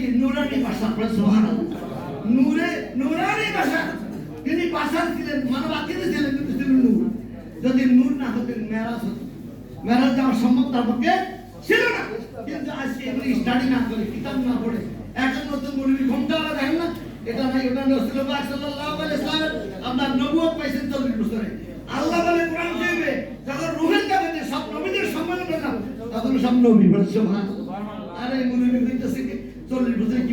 কি নুরানি ভাষা? সুবহানাল্লাহ। নূরে, নুরানি ভাষা? তিনি ভাষা ছিলেন মানব আকৃতি ছিলেন, কিন্তু ছিলেন নূর। যদি নূর না হতেন, মেরাজ হতো। মেরাজ যাওয়ার সম্ভব তার পক্ষে ছিল না। কিন্তু আজকে এগুলি স্টাডি না করে, কিতাব না পড়ে এখন নতুন মুরগি ঘুমটা আলা দেখেন না? এটা নাই ওটা রসুল্লাহ সাল্লাল্লাহু আলাইহি সাল্লাম আপনার নবুয়ত পাইছেন চল্লিশ বছরে। আল্লাহ বলে কোরআন শরীফে, যখন রুহের কাছে সব নবীদের সম্মান করলাম, তখন সব নবী বলে সুবহানাল্লাহ।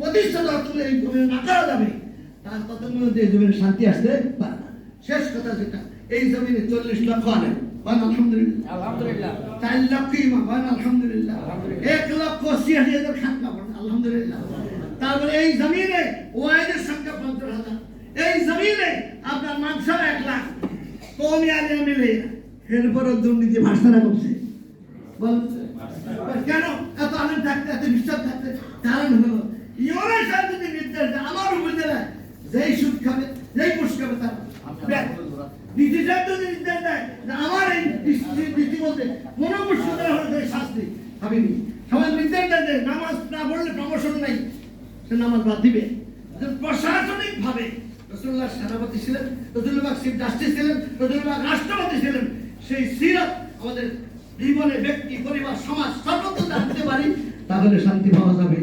সেই আল্লাহর দিন প্রতিষ্ঠা তুলে এই না করা যাবে তার ততক্ষণ মধ্যে এই শান্তি আসতে পারে না। শেষ কথা যেটা এই জমিনে চল্লিশ লক্ষ আনেন আলহামদুলিল্লাহ? আলহামদুলিল্লাহ। চার লক্ষ ইমাম বলেন আলহামদুলিল্লাহ? এক লক্ষ ছিয়াশি হাজার খানকা বলেন আলহামদুলিল্লাহ। তারপরে এই জমিনে ওয়াইদের সংখ্যা পঞ্চাশ হাজার। এই জমিনে আপনার মাংস এক লাখ। মিলে এরপরও দুর্নীতি ভাষারা করছে কেন? এত আনন্দ থাকতে এত বিশ্বাস থাকতে। কারণ হলো নির্দেশ আমার উপজেলায় যেই সুদ খাবে যেই খাবে তার যদি নির্দেশ দেয় আমার এই ডিসি বলতে কোনো মুসলিমের হলে শাস্তি ভাবিনি সবাই নির্দেশ দেয় যে নামাজ না পড়লে প্রমোশন নাই সে নামাজ বাদ দিবে প্রশাসনিক ভাবে রসুল্লাহ সেনাপতি ছিলেন রসুল্লাহ চিফ জাস্টিস ছিলেন রসুল্লাহ রাষ্ট্রপতি ছিলেন সেই সিরত আমাদের জীবনে ব্যক্তি পরিবার সমাজ সর্বত্র জানতে পারি তাহলে শান্তি পাওয়া যাবে